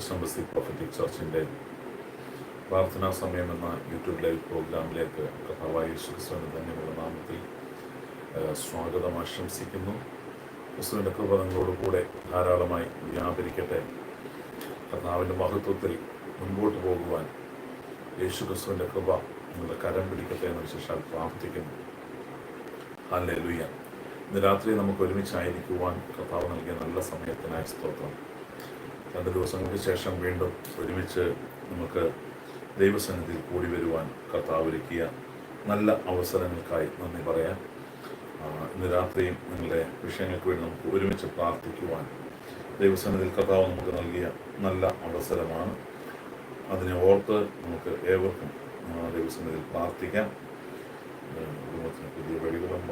ക്രിസ്തംബസി prophetic ചർച്ചിന്റെ പ്രാർത്ഥനാ സമയം എന്ന യൂട്യൂബ് ലൈവ് പ്രോഗ്രാമിലേക്ക് കഥാവായ യേശുക്രിസ്തുവിന്റെ ധന്യമുള്ള നാമത്തിൽ സ്വാഗതം ആശംസിക്കുന്നു. ക്രിസ്തുവിന്റെ കൃപ നിങ്ങളോടുകൂടെ ധാരാളമായി വ്യാപരിക്കട്ടെ. കർത്താവിന്റെ മഹത്വത്തിൽ മുൻപോട്ട് പോകുവാൻ യേശു ക്രിസ്തുവിന്റെ കൃപ നിങ്ങളുടെ കരം പിടിക്കട്ടെ എന്ന വിശേഷാൽ പ്രാർത്ഥിക്കുന്നു. അല്ലെ ലുയ്യ ഇന്ന് രാത്രി നമുക്ക് ഒരുമിച്ചായിരിക്കുവാൻ കർത്താവ് നൽകിയ നല്ല സമയത്തിനായി സ്തോത്രം. രണ്ട് ദിവസങ്ങൾക്ക് ശേഷം വീണ്ടും ഒരുമിച്ച് നമുക്ക് ദൈവസന്നിധിയിൽ കൂടി വരുവാൻ കർത്താവ് നല്ല അവസരങ്ങൾക്കായി നന്ദി പറയാം ഇന്ന് രാത്രിയും നിങ്ങളുടെ വിഷയങ്ങൾക്ക് വേണ്ടി നമുക്ക് ഒരുമിച്ച് പ്രാർത്ഥിക്കുവാൻ ദൈവസന്നിധിയിൽ കർത്താവ് നമുക്ക് നൽകിയ നല്ല അവസരമാണ്. അതിനെ ഓർത്ത് നമുക്ക് ഏവർക്കും ദൈവസന്നിധിയിൽ പ്രാർത്ഥിക്കാം. കുടുംബത്തിന് പുതിയ വഴികളും.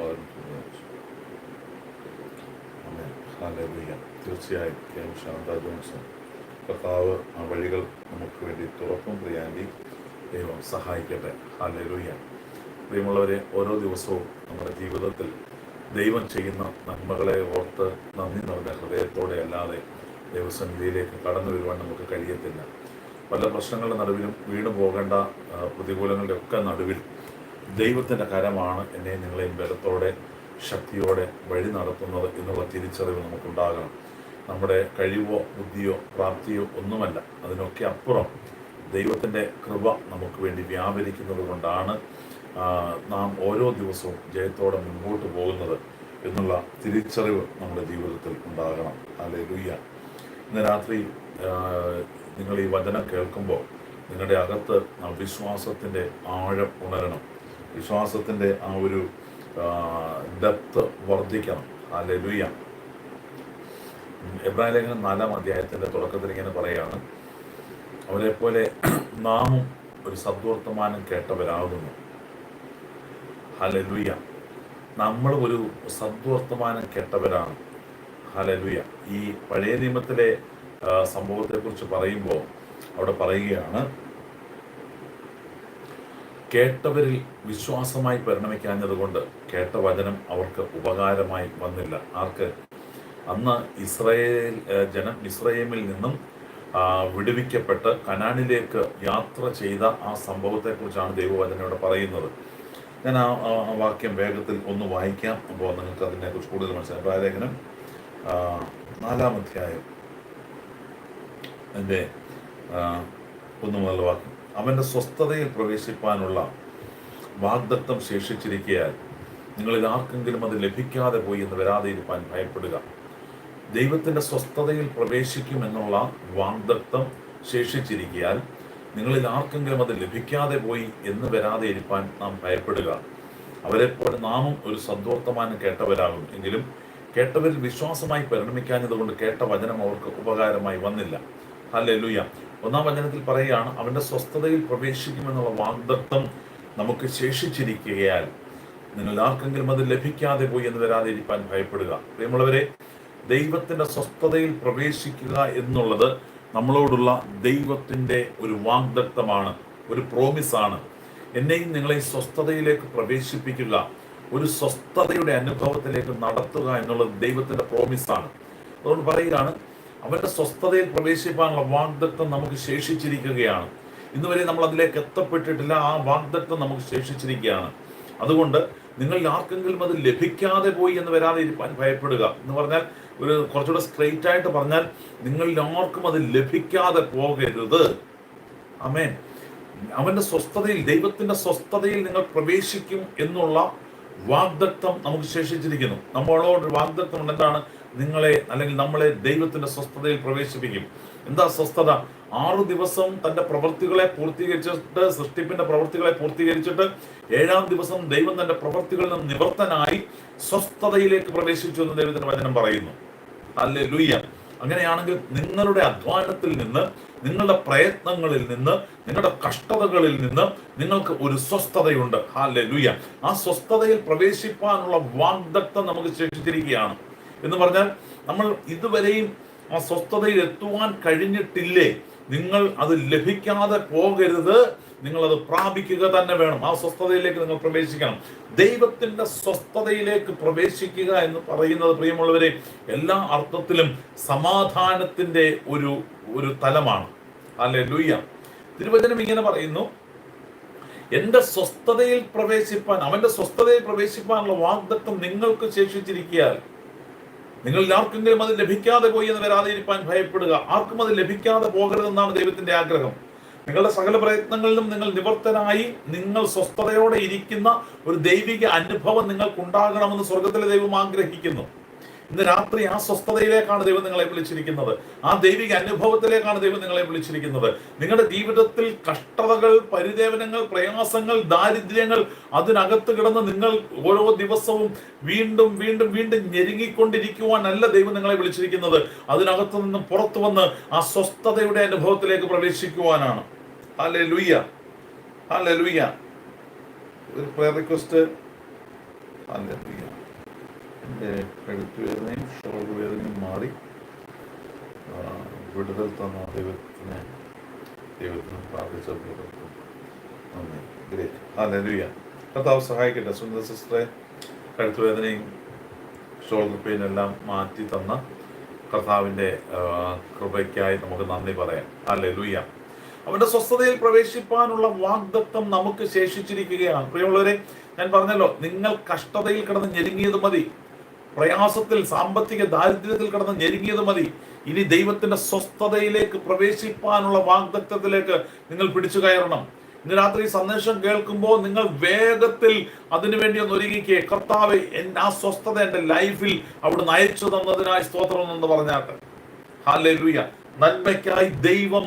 തീർച്ചയായും. ശാന്ത ജോൺസൺ. കർത്താവ് ആ വഴികൾ നമുക്ക് വേണ്ടി തുറക്കും. പ്രിയാൻഡി ദൈവം സഹായിക്കട്ടെ. ഹാലൂയ്യ പ്രിയമുള്ളവരെ ഓരോ ദിവസവും നമ്മുടെ ജീവിതത്തിൽ ദൈവം ചെയ്യുന്ന നന്മകളെ ഓർത്ത് നന്ദി നിറഞ്ഞ ഹൃദയത്തോടെ അല്ലാതെ ദൈവസന്നിധിയിലേക്ക് കടന്നു വരുവാൻ നമുക്ക് കഴിയത്തില്ല. പല പ്രശ്നങ്ങളുടെ നടുവിലും വീണ് പോകേണ്ട പ്രതികൂലങ്ങളുടെ ഒക്കെ നടുവിൽ ദൈവത്തിന്റെ കരമാണ് എന്നെ നിങ്ങളെയും ബലത്തോടെ ശക്തിയോടെ വഴി നടത്തുന്നത് എന്നുള്ള തിരിച്ചറിവ് നമുക്കുണ്ടാകണം. നമ്മുടെ കഴിവോ ബുദ്ധിയോ പ്രാപ്തിയോ ഒന്നുമല്ല. അതിനൊക്കെ അപ്പുറം ദൈവത്തിന്റെ കൃപ നമുക്ക് വേണ്ടി വ്യാപരിക്കുന്നത് കൊണ്ടാണ് നാം ഓരോ ദിവസവും ജയത്തോടെ മുമ്പോട്ട് പോകുന്നത് എന്നുള്ള തിരിച്ചറിവ് നമ്മുടെ ജീവിതത്തിൽ ഉണ്ടാകണം. അല്ലെ ലുയ്യ ഇന്ന് രാത്രി നിങ്ങൾ ഈ വചനം കേൾക്കുമ്പോൾ നിങ്ങളുടെ അകത്ത് വിശ്വാസത്തിന്റെ ആഴം ഉണരണം. വിശ്വാസത്തിന്റെ ആ ഒരു ഡെപ്ത് വർദ്ധിക്കണം. അല്ലെ ലുയ്യ എബ്രാഹിം ലേഖനം നാലാം അധ്യായത്തിന്റെ തുടക്കത്തിൽ ഇങ്ങനെ പറയുകയാണ് അവരെ പോലെ നാമും ഒരു സദ്വർത്തമാനം കേട്ടവരാകുന്നു. ഹലലുയ നമ്മൾ ഒരു സദ്വർത്തമാനം കേട്ടവരാണ്. ഹലലുയ ഈ പഴയ നിയമത്തിലെ സംഭവത്തെക്കുറിച്ച് പറയുമ്പോൾ അവിടെ പറയുകയാണ് കേട്ടവരിൽ വിശ്വാസമായി പരിണമിക്കാഞ്ഞതുകൊണ്ട് കേട്ട വചനം അവർക്ക് ഉപകാരമായി വന്നില്ല. ആർക്ക്? അന്ന് ഇസ്രയേൽ ജനം ഇസ്രയേമിൽ നിന്നും വിടുവിക്കപ്പെട്ട് കനാനിലേക്ക് യാത്ര ചെയ്ത ആ സംഭവത്തെക്കുറിച്ചാണ് ദൈവവചന ഇവിടെ പറയുന്നത്. ഞാൻ ആ വാക്യം വേഗത്തിൽ ഒന്ന് വായിക്കാം. അപ്പോൾ നിങ്ങൾക്ക് അതിനെക്കുറിച്ച് കൂടുതൽ മനസ്സിലാക്കാം പ്രായലേഖനം നാലാം അധ്യായം. എന്റെ ഒന്ന് മുതൽ വാക്യം. അവന്റെ സ്വസ്ഥതയിൽ പ്രവേശിപ്പാനുള്ള വാഗ്ദത്തം ശേഷിച്ചിരിക്കയാൽ നിങ്ങളിൽ ആർക്കെങ്കിലും അത് ലഭിക്കാതെ പോയി എന്ന് വരാതെ ഇരുപ്പാൻ ഭയപ്പെടുക. ദൈവത്തിന്റെ സ്വസ്ഥതയിൽ പ്രവേശിക്കും എന്നുള്ള വാഗ്ദത്തം ശേഷിച്ചിരിക്കയാൽ നിങ്ങളിൽ ആർക്കെങ്കിലും അത് ലഭിക്കാതെ പോയി എന്ന് വരാതെ ഇരിപ്പാൻ നാം ഭയപ്പെടുക. അവരെ അവരെപ്പോലെ നാമും ഒരു സദ്വർത്തമാനം കേട്ടവരാകും. എങ്കിലും കേട്ടവരിൽ വിശ്വാസമായി പരിണമിക്കാഞ്ഞതുകൊണ്ട് കേട്ട വചനം അവർക്ക് ഉപകാരമായി വന്നില്ല. അല്ലേ ലുയ ഒന്നാം വചനത്തിൽ പറയുകയാണ് അവന്റെ സ്വസ്ഥതയിൽ പ്രവേശിക്കുമെന്നുള്ള വാഗ്ദത്വം നമുക്ക് ശേഷിച്ചിരിക്കുകയാൽ നിങ്ങൾ ആർക്കെങ്കിലും അത് ലഭിക്കാതെ പോയി എന്ന് വരാതെ ഇരിപ്പാൻ ഭയപ്പെടുക. പ്രിയമുള്ളവരെ ദൈവത്തിന്റെ സ്വസ്ഥതയിൽ പ്രവേശിക്കുക എന്നുള്ളത് നമ്മളോടുള്ള ദൈവത്തിന്റെ ഒരു വാഗ്ദത്തമാണ് ഒരു പ്രോമിസാണ് എന്നെയും നിങ്ങളെയും സ്വസ്ഥതയിലേക്ക് പ്രവേശിപ്പിക്കുക ഒരു സ്വസ്ഥതയുടെ അനുഭവത്തിലേക്ക് നടത്തുക എന്നുള്ളത് ദൈവത്തിന്റെ പ്രോമിസാണ് അതുകൊണ്ട് പറയുകയാണ് അവന്റെ സ്വസ്ഥതയിൽ പ്രവേശിപ്പാനുള്ള വാഗ്ദത്തം നമുക്ക് ശേഷിച്ചിരിക്കുകയാണ്. ഇന്നുവരെ നമ്മൾ അതിലേക്ക് എത്തപ്പെട്ടിട്ടില്ല ആ വാഗ്ദത്തം നമുക്ക് ശേഷിച്ചിരിക്കുകയാണ്. അതുകൊണ്ട് നിങ്ങൾ ആർക്കെങ്കിലും അത് ലഭിക്കാതെ പോയി എന്ന് വരാതെ ഇരിക്കാൻ ഭയപ്പെടുക എന്ന് പറഞ്ഞാൽ ഒരു കുറച്ചുകൂടെ സ്ട്രെയിറ്റ് ആയിട്ട് പറഞ്ഞാൽ നിങ്ങളിൽ ആർക്കും അത് ലഭിക്കാതെ പോകരുത്. അമേൻ അവന്റെ സ്വസ്ഥതയിൽ ദൈവത്തിന്റെ സ്വസ്ഥതയിൽ നിങ്ങൾ പ്രവേശിക്കും എന്നുള്ള വാഗ്ദത്തം നമുക്ക് ശേഷിച്ചിരിക്കുന്നു. നമ്മളോട് വാഗ്ദത്തം എന്താണ്? നിങ്ങളെ അല്ലെങ്കിൽ നമ്മളെ ദൈവത്തിന്റെ സ്വസ്ഥതയിൽ പ്രവേശിപ്പിക്കും. എന്താ സ്വസ്ഥത? ആറു ദിവസം തന്റെ പ്രവൃത്തികളെ പൂർത്തീകരിച്ചിട്ട് സൃഷ്ടിപ്പിന്റെ പ്രവൃത്തികളെ പൂർത്തീകരിച്ചിട്ട് ഏഴാം ദിവസം ദൈവം തന്റെ പ്രവൃത്തികളിൽ നിന്ന് നിവർത്തനായി സ്വസ്ഥതയിലേക്ക് പ്രവേശിച്ചു എന്ന് ദൈവത്തിന്റെ വചനം പറയുന്നു. അല്ലെ ലുയ്യ അങ്ങനെയാണെങ്കിൽ നിങ്ങളുടെ അധ്വാനത്തിൽ നിന്ന് നിങ്ങളുടെ പ്രയത്നങ്ങളിൽ നിന്ന് നിങ്ങളുടെ കഷ്ടതകളിൽ നിന്ന് നിങ്ങൾക്ക് ഒരു സ്വസ്ഥതയുണ്ട്. ആ ലുയ്യ ആ സ്വസ്ഥതയിൽ പ്രവേശിപ്പാനുള്ള വാഗ്ദത്തം നമുക്ക് ശേഷിച്ചിരിക്കുകയാണ്. എന്ന് പറഞ്ഞാൽ നമ്മൾ ഇതുവരെയും ആ സ്വസ്ഥതയിൽ എത്തുവാൻ കഴിഞ്ഞിട്ടില്ലേ? നിങ്ങൾ അത് ലഭിക്കാതെ പോകരുത്. നിങ്ങൾ അത് പ്രാപിക്കുക തന്നെ വേണം. ആ സ്വസ്ഥതയിലേക്ക് നിങ്ങൾ പ്രവേശിക്കണം. ദൈവത്തിന്റെ സ്വസ്ഥതയിലേക്ക് പ്രവേശിക്കുക എന്ന് പറയുന്നത് പ്രിയമുള്ളവരെ എല്ലാ അർത്ഥത്തിലും സമാധാനത്തിന്റെ ഒരു ഒരു തലമാണ്. അല്ലെ ലൂയ്യ തിരുവചനം ഇങ്ങനെ പറയുന്നു എന്റെ സ്വസ്ഥതയിൽ പ്രവേശിപ്പാൻ അവന്റെ സ്വസ്ഥതയിൽ പ്രവേശിപ്പാനുള്ള വാഗ്ദത്വം നിങ്ങൾക്ക് ശേഷിച്ചിരിക്കിയാൽ നിങ്ങൾ ആർക്കെങ്കിലും അത് ലഭിക്കാതെ പോയി എന്ന് വരാതിരിക്കാൻ ഭയപ്പെടുക. ആർക്കും അത് ലഭിക്കാതെ പോകരുതെന്നാണ് ദൈവത്തിന്റെ ആഗ്രഹം. നിങ്ങളുടെ സകല പ്രയത്നങ്ങളിലും നിങ്ങൾ നിവർത്തനായി നിങ്ങൾ സ്വസ്ഥതയോടെ ഇരിക്കുന്ന ഒരു ദൈവിക അനുഭവം നിങ്ങൾക്കുണ്ടാകണമെന്ന് സ്വർഗത്തിലെ ദൈവം ആഗ്രഹിക്കുന്നു. ഇന്ന് രാത്രി ആ സ്വസ്ഥതയിലേക്കാണ് ദൈവം നിങ്ങളെ വിളിച്ചിരിക്കുന്നത്. ആ ദൈവിക അനുഭവത്തിലേക്കാണ് ദൈവം നിങ്ങളെ വിളിച്ചിരിക്കുന്നത്. നിങ്ങളുടെ ജീവിതത്തിൽ കഷ്ടതകൾ പരിദേവനങ്ങൾ പ്രയാസങ്ങൾ ദാരിദ്ര്യങ്ങൾ അതിനകത്ത് കിടന്ന് നിങ്ങൾ ഓരോ ദിവസവും വീണ്ടും വീണ്ടും വീണ്ടും ഞെരുങ്ങിക്കൊണ്ടിരിക്കുവാനല്ല ദൈവം നിങ്ങളെ വിളിച്ചിരിക്കുന്നത്. അതിനകത്ത് നിന്നും പുറത്തു വന്ന് ആ സ്വസ്ഥതയുടെ അനുഭവത്തിലേക്ക് പ്രവേശിക്കുവാനാണ്. അല്ലെ ലുയ്യ അല്ലെ ലുയ്യ ഒരു പ്രയർ റിക്വസ്റ്റ് അല്ലെ ലുയ്യ എന്റെ കഴുത്ത് വേദനയും ഷോൾഡർ വേദനയും മാറി. ആ, വിടുതൽ തന്ന ദൈവത്തിന് ദൈവത്തിന് പ്രാർത്ഥിച്ച നന്ദി. ഗ്രേറ്റ് ഹല്ലേലൂയ കർത്താവ് സഹായിക്കട്ടെ. സുന്ദര സിസ്റ്ററെ കഴുത്ത് വേദനയും ഷോൾഡർ പെയിൻ എല്ലാം മാറ്റി തന്ന കർത്താവിന്റെ കൃപയ്ക്കായി നമുക്ക് നന്ദി പറയാം. ഹല്ലേലൂയ അവന്റെ സ്വസ്ഥതയിൽ പ്രവേശിപ്പാനുള്ള വാഗ്ദത്തം നമുക്ക് ശേഷിച്ചിരിക്കുകയാണ്. പ്രിയമുള്ളവരെ ഞാൻ പറഞ്ഞല്ലോ നിങ്ങൾ കഷ്ടതയിൽ കിടന്ന് ഞെരുങ്ങിയത് മതി. പ്രയാസത്തിൽ സാമ്പത്തിക ദാരിദ്ര്യത്തിൽ കിടന്ന് ഞെരുങ്ങിയത് മതി. ഇനി ദൈവത്തിന്റെ സ്വസ്ഥതയിലേക്ക് പ്രവേശിപ്പാനുള്ള വാഗ്ദത്വത്തിലേക്ക് നിങ്ങൾ പിടിച്ചു കയറണം. ഇന്ന് രാത്രി സന്ദേശം കേൾക്കുമ്പോൾ നിങ്ങൾ വേഗത്തിൽ അതിനുവേണ്ടി ഒന്ന് ഒരുങ്ങിക്കേ. കർത്താവ് ആ സ്വസ്ഥത എന്റെ ലൈഫിൽ അവിടെ നയിച്ചു തന്നതിനായി സ്തോത്രം എന്ന് പറഞ്ഞാട്ടെ. ഹാലേലൂയ നന്മയ്ക്കായി ദൈവം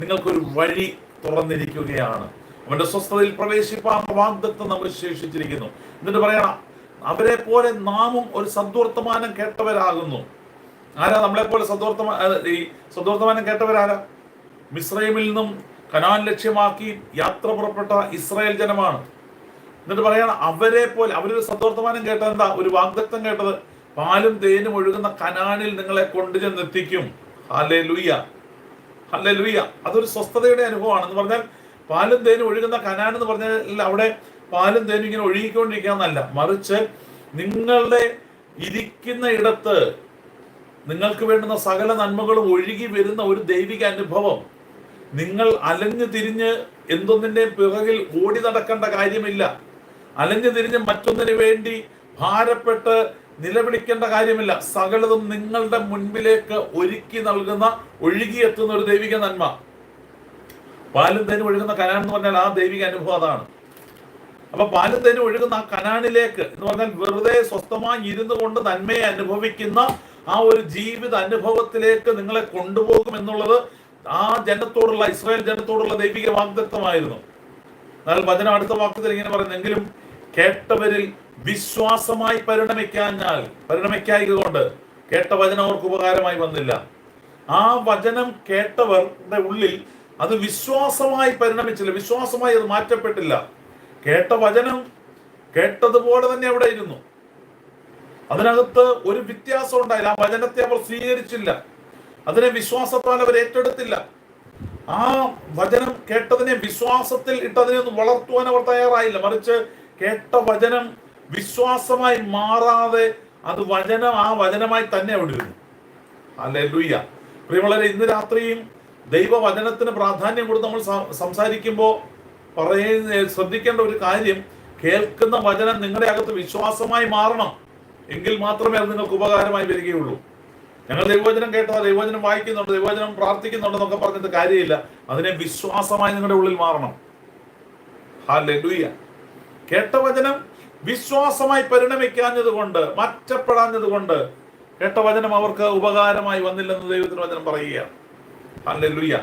നിങ്ങൾക്കൊരു വഴി തുറന്നിരിക്കുകയാണ്. അവന്റെ സ്വസ്ഥതയിൽ പ്രവേശിപ്പാൻ വാഗ്ദത്വം നമ്മൾ ശേഷിച്ചിരിക്കുന്നു. എന്നിട്ട് പറയണം അവരെ പോലെ നാമും ഒരു സദ്വർത്തമാനം കേട്ടവരാകുന്നു. ആരാ നമ്മളെ പോലെ സദ്വർത്തമാ ഈ സദ്വർത്തമാനം കേട്ടവരാരാ? മിസ്രൈമിൽ നിന്നും കനാൻ ലക്ഷ്യമാക്കി യാത്ര പുറപ്പെട്ട ഇസ്രായേൽ ജനമാണ്. എന്നിട്ട് പറയാണ് അവരെ പോലെ അവരൊരു സദ്വർത്തമാനം കേട്ടത് എന്താ? ഒരു വാഗ്ദത്തം കേട്ടത് പാലും തേനും ഒഴുകുന്ന കനാനിൽ നിങ്ങളെ കൊണ്ടുചെന്നെത്തിക്കും. ഹലേ ലുയ്യ ഹലേ ലുയ്യ അതൊരു സ്വസ്ഥതയുടെ അനുഭവമാണ് എന്ന് പറഞ്ഞാൽ പാലും തേനും ഒഴുകുന്ന കനാൻ എന്ന് പറഞ്ഞാൽ അവിടെ പാലും തേനും ഇങ്ങനെ ഒഴുകിക്കൊണ്ടിരിക്കാന്നല്ല മറിച്ച് നിങ്ങളുടെ ഇരിക്കുന്ന ഇടത്ത് നിങ്ങൾക്ക് വേണ്ടുന്ന സകല നന്മകളും ഒഴുകി വരുന്ന ഒരു ദൈവിക അനുഭവം. നിങ്ങൾ അലഞ്ഞു തിരിഞ്ഞ് എന്തൊന്നിന്റെയും പിറകിൽ ഓടി നടക്കേണ്ട കാര്യമില്ല. അലഞ്ഞു തിരിഞ്ഞ് മറ്റൊന്നിനു വേണ്ടി ഭാരപ്പെട്ട് നിലവിളിക്കേണ്ട കാര്യമില്ല. സകലതും നിങ്ങളുടെ മുൻപിലേക്ക് ഒരുക്കി നൽകുന്ന ഒഴുകിയെത്തുന്ന ഒരു ദൈവിക നന്മ. പാലും തേനും ഒഴുകുന്ന കനാൻ എന്ന് പറഞ്ഞാൽ ആ ദൈവിക അനുഭവം അതാണ്. അപ്പൊ പാലും തേനും ഒഴുകുന്ന ആ കനാനിലേക്ക് എന്ന് പറഞ്ഞാൽ വെറുതെ സ്വസ്ഥമായി ഇരുന്നു കൊണ്ട് നന്മയെ അനുഭവിക്കുന്ന ആ ഒരു ജീവിത അനുഭവത്തിലേക്ക് നിങ്ങളെ കൊണ്ടുപോകും എന്നുള്ളത് ആ ജനത്തോടുള്ള ഇസ്രായേൽ ജനത്തോടുള്ള ദൈവിക വാഗ്ദത്വമായിരുന്നു എന്നാൽ വചനം അടുത്ത വാക്യത്തിൽ ഇങ്ങനെ പറയുന്നെങ്കിലും കേട്ടവരിൽ വിശ്വാസമായി പരിണമിക്കാഞ്ഞാൽ പരിണമിക്കായിക കൊണ്ട് കേട്ട വചനം അവർക്ക് ഉപകാരമായി വന്നില്ല. ആ വചനം കേട്ടവരുടെ ഉള്ളിൽ അത് വിശ്വാസമായി പരിണമിച്ചില്ല വിശ്വാസമായി അത് മാറ്റപ്പെട്ടില്ല. കേട്ട വചനം കേട്ടതുപോലെ തന്നെ അവിടെ ഇരുന്നു. അതിനകത്ത് ഒരു വ്യത്യാസം ഉണ്ടായില്ല. ആ വചനത്തെ അവർ സ്വീകരിച്ചില്ല. അതിനെ വിശ്വാസത്താൽ അവർ ഏറ്റെടുത്തില്ല. ആ വചനം കേട്ടതിനെ വിശ്വാസത്തിൽ ഇട്ടതിനെ ഒന്ന് വളർത്തുവാൻ അവർ തയ്യാറായില്ല. മറിച്ച് കേട്ട വചനം വിശ്വാസമായി മാറാതെ അത് വചനം ആ വചനമായി തന്നെ അവിടെ ഇരുന്നു. അല്ലെ ലുയ്യ പ്രിയമുള്ളവരെ ഇന്ന് രാത്രിയും ദൈവവചനത്തിന് പ്രാധാന്യം കൊടുത്ത് നമ്മൾ സംസാരിക്കുമ്പോൾ പറയുന്ന ശ്രദ്ധിക്കേണ്ട ഒരു കാര്യം കേൾക്കുന്ന വചനം നിങ്ങളുടെ അകത്ത് വിശ്വാസമായി മാറണം. എങ്കിൽ മാത്രമേ അത് നിങ്ങൾക്ക് ഉപകാരമായി വരികയുള്ളൂ. ഞങ്ങൾ ദൈവവചനം കേട്ടോ ദൈവവചനം വായിക്കുന്നുണ്ട് ദൈവവചനം പ്രാർത്ഥിക്കുന്നുണ്ടെന്നൊക്കെ പറഞ്ഞിട്ട് കാര്യമില്ല. അതിനെ വിശ്വാസമായി നിങ്ങളുടെ ഉള്ളിൽ മാറണം. ഹാലൂയ കേട്ട വചനം വിശ്വാസമായി പരിണമിക്കാഞ്ഞത് കൊണ്ട് മാറ്റപ്പെടാഞ്ഞത് കൊണ്ട് കേട്ട വചനം അവർക്ക് ഉപകാരമായി വന്നില്ലെന്ന് ദൈവത്തിന് വചനം പറയുകയാണ്. ഹാലൂയ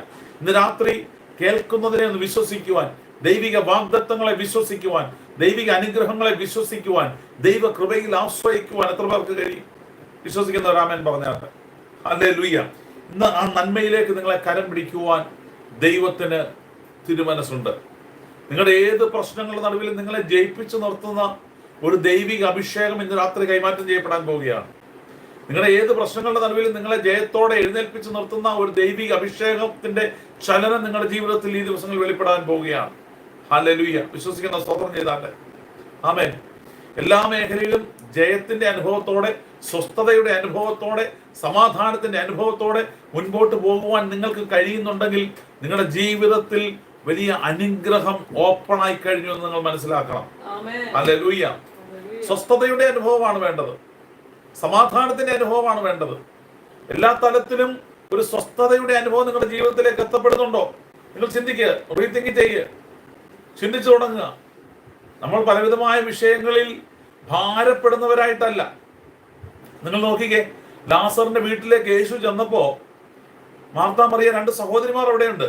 ഇന്ന് രാത്രി കേൾക്കുന്നതിനെ ഒന്ന് വിശ്വസിക്കുവാൻ ദൈവിക വാഗ്ദത്വങ്ങളെ വിശ്വസിക്കുവാൻ ദൈവിക അനുഗ്രഹങ്ങളെ വിശ്വസിക്കുവാൻ ദൈവ കൃപയിൽ ആശ്രയിക്കുവാൻ എത്ര പേർക്ക് കഴിയും? വിശ്വസിക്കുന്ന രാമൻ പറഞ്ഞാട്ട് അല്ലേ ലുയ്യ ഇന്ന് ആ നന്മയിലേക്ക് നിങ്ങളെ കരം പിടിക്കുവാൻ ദൈവത്തിന് തിരുമനസ്സുണ്ട്. നിങ്ങളുടെ ഏത് പ്രശ്നങ്ങളുടെ നടുവിൽ നിങ്ങളെ ജയിപ്പിച്ചു നിർത്തുന്ന ഒരു ദൈവിക അഭിഷേകം ഇന്ന് രാത്രി കൈമാറ്റം ചെയ്യപ്പെടാൻ പോവുകയാണ്. നിങ്ങളുടെ ഏത് പ്രശ്നങ്ങളുടെ നടുവിൽ നിങ്ങളെ ജയത്തോടെ എഴുന്നേൽപ്പിച്ച് നിർത്തുന്ന ഒരു ദൈവിക അഭിഷേകത്തിന്റെ ചലനം നിങ്ങളുടെ ജീവിതത്തിൽ ഈ ദിവസങ്ങളിൽ വെളിപ്പെടാൻ പോവുകയാണ്. ഹല്ലേലൂയ. വിശ്വസിക്കുന്ന സ്തോത്രം ചെയ്താട്ടെ. ആമേൻ. എല്ലാ മേഖലയിലും ജയത്തിന്റെ അനുഭവത്തോടെ സ്വസ്ഥതയുടെ അനുഭവത്തോടെ സമാധാനത്തിന്റെ അനുഭവത്തോടെ മുൻപോട്ട് പോകുവാൻ നിങ്ങൾക്ക് കഴിയുന്നുണ്ടെങ്കിൽ നിങ്ങളുടെ ജീവിതത്തിൽ വലിയ അനുഗ്രഹം ഓപ്പൺ ആയി കഴിഞ്ഞു എന്ന് നിങ്ങൾ മനസ്സിലാക്കണം. ഹല്ലേലൂയ. സ്വസ്ഥതയുടെ അനുഭവമാണ് വേണ്ടത്. സമാധാനത്തിന്റെ അനുഭവമാണ് വേണ്ടത്. എല്ലാ തലത്തിലും ഒരു സ്വസ്ഥതയുടെ അനുഭവം നിങ്ങളുടെ ജീവിതത്തിലേക്ക് എത്തപ്പെടുന്നുണ്ടോ? നിങ്ങൾ ചിന്തിക്കുക റീതിങ്ക് ചെയ്യുക ചിന്തിച്ചു തുടങ്ങുക. നമ്മൾ പലവിധമായ വിഷയങ്ങളിൽ ഭാരപ്പെടുന്നവരായിട്ടല്ല. നിങ്ങൾ നോക്കിക്കേ ലാസറിന്റെ വീട്ടിലേക്ക് യേശു ചെന്നപ്പോ മാർത്താ മറിയ രണ്ട് സഹോദരിമാർ അവിടെയുണ്ട്.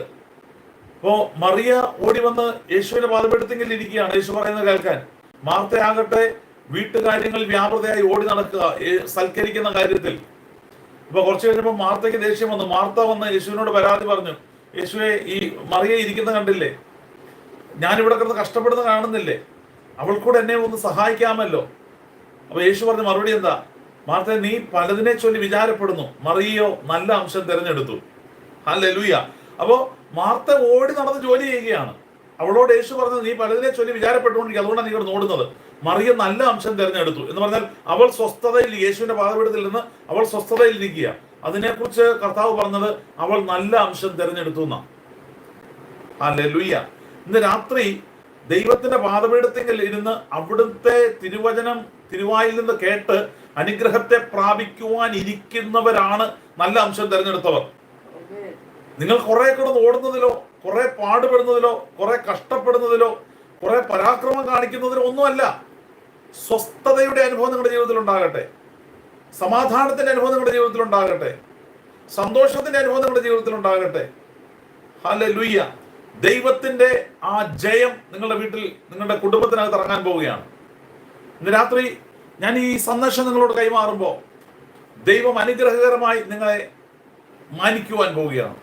അപ്പോ മറിയ ഓടി വന്ന് യേശുവിന്റെ പാതപ്പെടുത്തെങ്കിൽ ഇരിക്കുകയാണ്. യേശു പറയുന്നത് കേൾക്കാൻ. മാർത്തയാകട്ടെ വീട്ടുകാര്യങ്ങളിൽ വ്യാപൃതയായി ഓടി നടക്കുക സൽക്കരിക്കുന്ന കാര്യത്തിൽ. ഇപ്പൊ കുറച്ച് കഴിഞ്ഞപ്പോൾ മാർത്തയ്ക്ക് ദേഷ്യം വന്നു. മാർത്ത വന്ന് യേശുവിനോട് പരാതി പറഞ്ഞു. യേശുവെ ഈ മറിയ ഇരിക്കുന്ന കണ്ടില്ലേ? ഞാനിവിടെ കിടന്ന് കഷ്ടപ്പെടുന്ന കാണുന്നില്ലേ? അവൾക്കൂടെ കൂടെ എന്നെ ഒന്ന് സഹായിക്കാമല്ലോ. അപ്പൊ യേശു പറഞ്ഞ മറുപടി എന്താ? മാർത്ത നീ പലതിനെ ചൊല്ലി വിചാരപ്പെടുന്നു. മറിയോ നല്ല അംശം തിരഞ്ഞെടുത്തു. ഹല്ലേലൂയ. അപ്പോ മാർത്ത ഓടി നടന്ന് ജോലി ചെയ്യുകയാണ്. അവളോട് യേശു പറഞ്ഞത് നീ പലതിനെ ചൊല്ലി വിചാരപ്പെട്ടുകൊണ്ടിരിക്കുക. അതുകൊണ്ടാണ് നീ ഇവിടെ ഓടുന്നത്. മറിയ നല്ല അംശം തിരഞ്ഞെടുത്തു. എന്ന് പറഞ്ഞാൽ അവൾ സ്വസ്ഥതയിൽ യേശുവിന്റെ പാതപീഠത്തിൽ നിന്ന് അവൾ സ്വസ്ഥതയിൽ ഇരിക്കുക. അതിനെക്കുറിച്ച് കർത്താവ് പറഞ്ഞത് അവൾ നല്ല അംശം തിരഞ്ഞെടുത്തു എന്നാ. ഹല്ലേലൂയ. ഇന്ന് രാത്രി ദൈവത്തിന്റെ പാദപീഠത്തിൽ ഇരുന്ന് അവിടുത്തെ തിരുവചനം തിരുവായിൽ നിന്ന് കേട്ട് അനുഗ്രഹത്തെ പ്രാപിക്കുവാൻ ഇരിക്കുന്നവരാണ് നല്ല അംശം തിരഞ്ഞെടുത്തവർ. നിങ്ങൾ കുറെ കിടന്ന് ഓടുന്നതിലോ കുറെ പാടുപെടുന്നതിലോ കുറെ കഷ്ടപ്പെടുന്നതിലോ കുറെ പരാക്രമം കാണിക്കുന്നതിലോ ഒന്നുമല്ല. സ്വസ്ഥതയുടെ അനുഭവം നിങ്ങളുടെ ജീവിതത്തിൽ ഉണ്ടാകട്ടെ. സമാധാനത്തിന്റെ അനുഭവം നിങ്ങളുടെ ജീവിതത്തിൽ ഉണ്ടാകട്ടെ. സന്തോഷത്തിന്റെ അനുഭവം നിങ്ങളുടെ ജീവിതത്തിൽ ഉണ്ടാകട്ടെ. ഹല്ലേലൂയ ദൈവത്തിന്റെ ആ ജയം നിങ്ങളുടെ വീട്ടിൽ നിങ്ങളുടെ കുടുംബത്തിനകത്ത് ഇറങ്ങാൻ പോവുകയാണ്. ഇന്ന് രാത്രി ഞാൻ ഈ സന്ദേശം നിങ്ങളോട് കൈമാറുമ്പോൾ ദൈവം അനുഗ്രഹകരമായി നിങ്ങളെ മാനിക്കുവാൻ പോവുകയാണ്.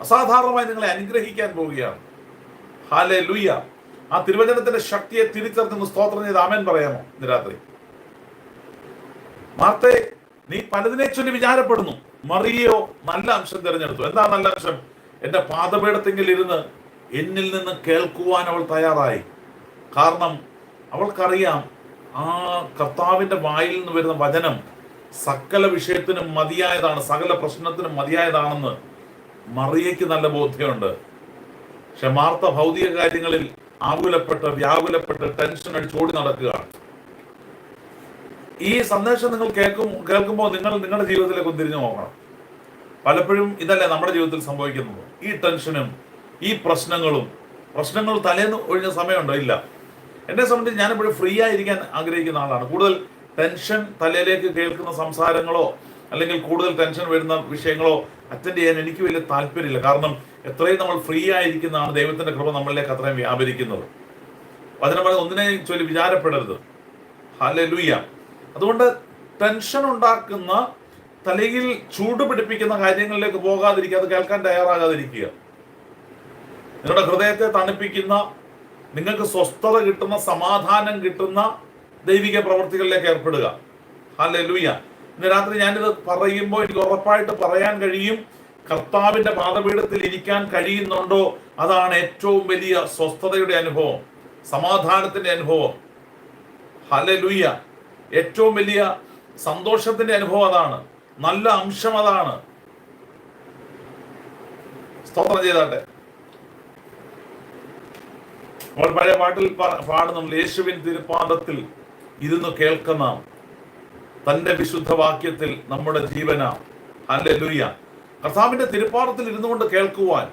അസാധാരണമായി നിങ്ങളെ അനുഗ്രഹിക്കാൻ പോവുകയാണ്. ഹാലെ ലുയ്യ ആ തിരുവചനത്തിന്റെ ശക്തിയെ തിരിച്ചറിഞ്ഞ് സ്തോത്രം ചെയ്ത് ആമേൻ പറയാമോ ഇന്ന് രാത്രി? മാർത്തെ നീ പലതിനെ ചൊല്ലി വിചാരപ്പെടുന്നു. മറിയോ നല്ല അംശം തിരഞ്ഞെടുത്തു. എന്താ നല്ല അംശം? എന്റെ പാദപീഠത്തെങ്കിൽ ഇരുന്ന് എന്നിൽ നിന്ന് കേൾക്കുവാൻ അവൾ തയ്യാറായി. കാരണം അവൾക്കറിയാം ആ കർത്താവിന്റെ വായിൽ നിന്ന് വരുന്ന വചനം സകല വിഷയത്തിനും മതിയായതാണ് സകല പ്രശ്നത്തിനും മതിയായതാണെന്ന് മറിയയ്ക്ക് നല്ല ബോധ്യമുണ്ട്. പക്ഷെ മാർത്ത ഭൗതിക കാര്യങ്ങളിൽ ആകുലപ്പെട്ട് വ്യാകുലപ്പെട്ട് ടെൻഷൻ അടിച്ചോടി നടക്കുകയാണ്. ഈ സന്ദേശം നിങ്ങൾ കേൾക്കും കേൾക്കുമ്പോൾ നിങ്ങൾ നിങ്ങളുടെ ജീവിതത്തിലേക്ക് തിരിഞ്ഞു നോക്കണം. പലപ്പോഴും ഇതല്ലേ നമ്മുടെ ജീവിതത്തിൽ സംഭവിക്കുന്നത്? ഈ ടെൻഷനും ഈ പ്രശ്നങ്ങളും. പ്രശ്നങ്ങൾ തലേന്ന് ഒഴിഞ്ഞ സമയമുണ്ടോ? ഇല്ല. എന്നെ സംബന്ധിച്ച് ഞാനിപ്പോഴും ഫ്രീ ആയിരിക്കാൻ ആഗ്രഹിക്കുന്ന ആളാണ്. കൂടുതൽ ടെൻഷൻ തലയിലേക്ക് കേൾക്കുന്ന സംസാരങ്ങളോ അല്ലെങ്കിൽ കൂടുതൽ ടെൻഷൻ വരുന്ന വിഷയങ്ങളോ അറ്റൻഡ് ചെയ്യാൻ എനിക്ക് വലിയ താല്പര്യമില്ല. കാരണം എത്രയും നമ്മൾ ഫ്രീ ആയിരിക്കുന്നതാണ് ദൈവത്തിന്റെ കൃപ നമ്മളിലേക്ക് അത്രയും വ്യാപരിക്കുന്നത്. അതിനെ പറഞ്ഞ ഒന്നിനെ ചൊല്ലി വിചാരപ്പെടരുത്. ഹല്ലേലൂയ അതുകൊണ്ട് ടെൻഷൻ ഉണ്ടാക്കുന്ന തലയിൽ ചൂട് പിടിപ്പിക്കുന്ന കാര്യങ്ങളിലേക്ക് പോകാതിരിക്കുക അത് കേൾക്കാൻ തയ്യാറാകാതിരിക്കുക. നിങ്ങളുടെ ഹൃദയത്തെ തണുപ്പിക്കുന്ന നിങ്ങൾക്ക് സ്വസ്ഥത കിട്ടുന്ന സമാധാനം കിട്ടുന്ന ദൈവിക പ്രവർത്തികളിലേക്ക് ഏർപ്പെടുക. അല്ലെ ഹല്ലേലൂയ. ഇന്ന് രാത്രി ഞാനിത് പറയുമ്പോൾ എനിക്ക് ഉറപ്പായിട്ട് പറയാൻ കഴിയും കർത്താവിന്റെ പാദപീഠത്തിൽ ഇരിക്കാൻ കഴിയുന്നുണ്ടോ? അതാണ് ഏറ്റവും വലിയ സ്വസ്ഥതയുടെ അനുഭവം സമാധാനത്തിന്റെ അനുഭവം. ഹല്ലേലൂയ. ഏറ്റവും വലിയ സന്തോഷത്തിന്റെ അനുഭവം അതാണ്. നല്ല അംശം അതാണ്. സ്തോത്രം ചെയ്താട്ടെ. നമ്മൾ പഴയ പാട്ടിൽ പാടുന്നു യേശുവിൻ തിരുപ്പാദത്തിൽ ഇരുന്ന് കേൾക്കുന്ന തന്റെ വിശുദ്ധ വാക്യത്തിൽ നമ്മുടെ ജീവന. അല്ലെ ലുയ കർത്താവിന്റെ തിരുപ്പാദത്തിൽ ഇരുന്നു കൊണ്ട് കേൾക്കുവാൻ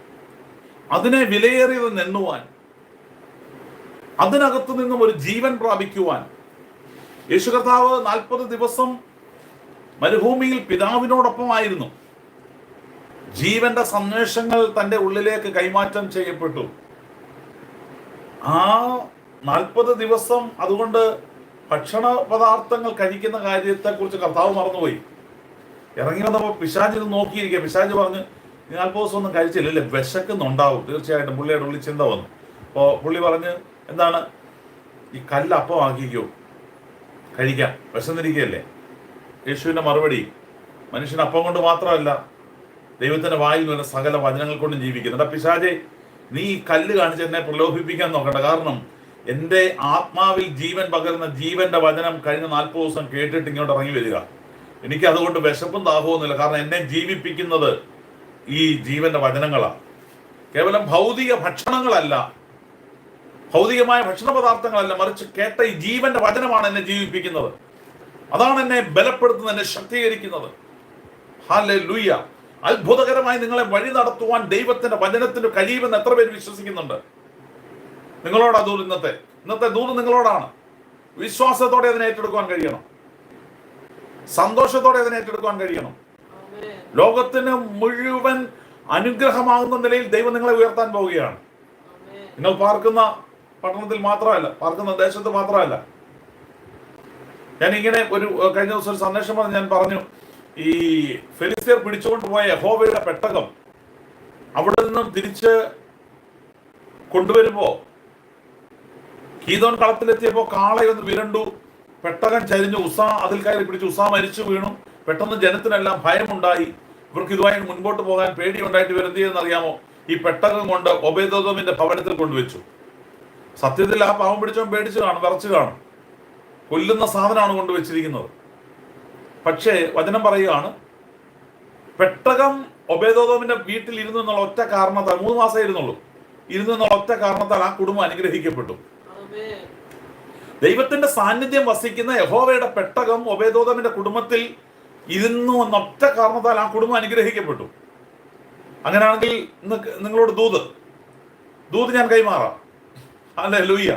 അതിനെ വിലയേറിയത് നെണ്ണുവാൻ അതിനകത്തു നിന്നും ഒരു ജീവൻ പ്രാപിക്കുവാൻ. യേശു കർത്താവ് നാൽപ്പത് ദിവസം മരുഭൂമിയിൽ പിതാവിനോടൊപ്പമായിരുന്നു. ജീവന്റെ സന്ദേശങ്ങൾ തന്റെ ഉള്ളിലേക്ക് കൈമാറ്റം ചെയ്യപ്പെട്ടു. ആ നാൽപ്പത് ദിവസം അതുകൊണ്ട് ഭക്ഷണ പദാർത്ഥങ്ങൾ കഴിക്കുന്ന കാര്യത്തെക്കുറിച്ച് കർത്താവ് മറന്നുപോയി. ഇറങ്ങി വന്നപ്പോൾ പിശാജിന് നോക്കിയിരിക്കുക പിശാജ് പറഞ്ഞ് "നീ നാൽപ്പത് ദിവസം ഒന്നും കഴിച്ചില്ലല്ലേ വിശക്കുന്നുണ്ടാവും. തീർച്ചയായിട്ടും പുള്ളിയുടെ ഉള്ളിൽ ചിന്ത വന്നു. അപ്പോൾ പുള്ളി പറഞ്ഞ് എന്താണ്? ഈ കല്ല് അപ്പം ആക്കിക്കോ. കഴിക്കാം. വിശന്നിരിക്കുകയല്ലേ യേശുവിന്റെ മറുപടി മനുഷ്യൻ അപ്പം കൊണ്ട് മാത്രമല്ല ദൈവത്തിന്റെ വായിൽ നിന്ന് സകല വചനങ്ങൾ കൊണ്ടും ജീവിക്കുന്നുണ്ട് എന്നാ പിശാചെ നീ കല്ല് കാണിച്ച് എന്നെ പ്രലോഭിപ്പിക്കാൻ നോക്കണ്ട. കാരണം എന്റെ ആത്മാവിൽ ജീവൻ പകരുന്ന ജീവന്റെ വചനം കഴിഞ്ഞ നാൽപ്പത് ദിവസം കേട്ടിട്ട് ഇങ്ങോട്ട് ഇറങ്ങി വരിക. എനിക്ക് അതുകൊണ്ട് വിശപ്പും ദാഹവുമൊന്നുമില്ല കാരണം എന്നെ ജീവിപ്പിക്കുന്നത് ഈ ജീവന്റെ വചനങ്ങളാണ് കേവലം ഭൗതിക ഭക്ഷണങ്ങളല്ല. ഭൗതികമായ ഭക്ഷണ പദാർത്ഥങ്ങളല്ല മറിച്ച് കേട്ട ഈ ജീവന്റെ വചനമാണ് എന്നെ ജീവിപ്പിക്കുന്നത്. അതാണ് എന്നെ ബലപ്പെടുത്തുന്നത് എന്നെ ശക്തീകരിക്കുന്നത്. ഹാലെ ലൂയ അത്ഭുതകരമായി നിങ്ങളെ വഴി നടത്തുവാൻ ദൈവത്തിന്റെ വചനത്തിന് കഴിയുമെന്ന് എത്ര പേര് വിശ്വസിക്കുന്നുണ്ട്? നിങ്ങളോടാ ദൂർ ഇന്നത്തെ? ഇന്നത്തെ ദൂർ നിങ്ങളോടാണ്. വിശ്വാസത്തോടെ അതിനെ ഏറ്റെടുക്കാൻ കഴിയണം. സന്തോഷത്തോടെ അതിനെ ഏറ്റെടുക്കാൻ കഴിയണം. ലോകത്തിന് മുഴുവൻ അനുഗ്രഹമാകുന്ന നിലയിൽ ദൈവം നിങ്ങളെ ഉയർത്താൻ പോവുകയാണ്. നിങ്ങൾ പാർക്കുന്ന പട്ടണത്തിൽ മാത്രമല്ല പാർക്കുന്ന ദേശത്ത് മാത്രമല്ല ഞാൻ ഇങ്ങനെ ഒരു കഴിഞ്ഞ ദിവസം ഒരു സന്ദേശം വന്ന് ഞാൻ പറഞ്ഞു ഈ ഫെലിസ്തീർ പിടിച്ചുകൊണ്ട് പോയ യഹോവയുടെ പെട്ടകം അവിടെ നിന്നും തിരിച്ച് കൊണ്ടുവരുമ്പോ കീതോൻ കളത്തിലെത്തിയപ്പോ കാളയൊന്ന് വിരണ്ടു. പെട്ടകം ചരിഞ്ഞു ഉസാ അതിൽ കയറി പിടിച്ചു ഉസാ മരിച്ചു വീണു. പെട്ടെന്ന് ജനത്തിനെല്ലാം ഭയമുണ്ടായി. ഇവർക്ക് ഇതുമായി മുൻപോട്ട് പോകാൻ പേടിയുണ്ടായിട്ട് ഇവരെന്ത് ചെയ്യുമെന്ന് അറിയാമോ ഈ പെട്ടകം കൊണ്ട് ഒബേദോമിന്റെ ഭവനത്തിൽ കൊണ്ടുവച്ചു. സത്യത്തിൽ ആ പാവം പിടിച്ചോ പേടിച്ചു കാണും വിറച്ചു കാണും. കൊല്ലുന്ന സാധനമാണ് കൊണ്ടുവച്ചിരിക്കുന്നത്. പക്ഷേ വചനം പറയുകയാണ് പെട്ടകം ഒബേദോദോമിന്റെ വീട്ടിൽ ഇരുന്നു എന്നുള്ള ഒറ്റ കാരണത്താൽ മൂന്ന് മാസം ഇരുന്നുള്ളൂ. ഇരുന്നു എന്നുള്ള ഒറ്റ കാരണത്താൽ ആ കുടുംബം അനുഗ്രഹിക്കപ്പെട്ടു. ദൈവത്തിന്റെ സാന്നിധ്യം വസിക്കുന്ന യഹോവയുടെ പെട്ടകം ഒബേദോദമിന്റെ കുടുംബത്തിൽ ഇരുന്നു എന്നൊറ്റ കാരണത്താൽ ആ കുടുംബം അനുഗ്രഹിക്കപ്പെട്ടു. അങ്ങനെയാണെങ്കിൽ നിങ്ങളോട് ദൂത്. ദൂത് ഞാൻ കൈമാറാം. അല്ലെ ലൂയ്യ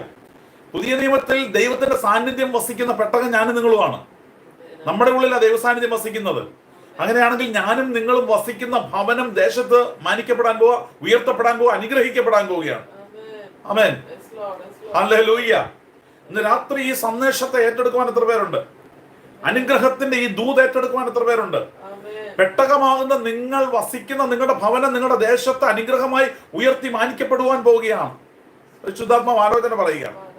പുതിയ നിയമത്തിൽ ദൈവത്തിന്റെ സാന്നിധ്യം വസിക്കുന്ന പെട്ടകം ഞാനും നിങ്ങളുമാണ്. നമ്മുടെ ഉള്ളിലാണ് ദൈവസാന്നിധ്യം വസിക്കുന്നത്. അങ്ങനെയാണെങ്കിൽ ഞാനും നിങ്ങളും വസിക്കുന്ന ഭവനം ദേശത്ത് മാനിക്കപ്പെടാൻ പോവുക ഉയർത്തപ്പെടാൻ പോവുക അനുഗ്രഹിക്കപ്പെടാൻ പോവുകയാണ്. അമേൻ അല്ലേ ലൂയ്യ ഇന്ന് രാത്രി ഈ സന്ദേശത്തെ ഏറ്റെടുക്കുവാൻ എത്ര പേരുണ്ട്? അനുഗ്രഹത്തിന്റെ ഈ ദൂത് ഏറ്റെടുക്കുവാൻ എത്ര പേരുണ്ട്? പെട്ടകമാകുന്ന നിങ്ങൾ വസിക്കുന്ന നിങ്ങളുടെ ഭവനം നിങ്ങളുടെ ദേശത്ത് അനുഗ്രഹമായി ഉയർത്തി മാനിക്കപ്പെടുവാൻ പോവുകയാണ്. ശുദ്ധാത്മ ആലോചന പറയുക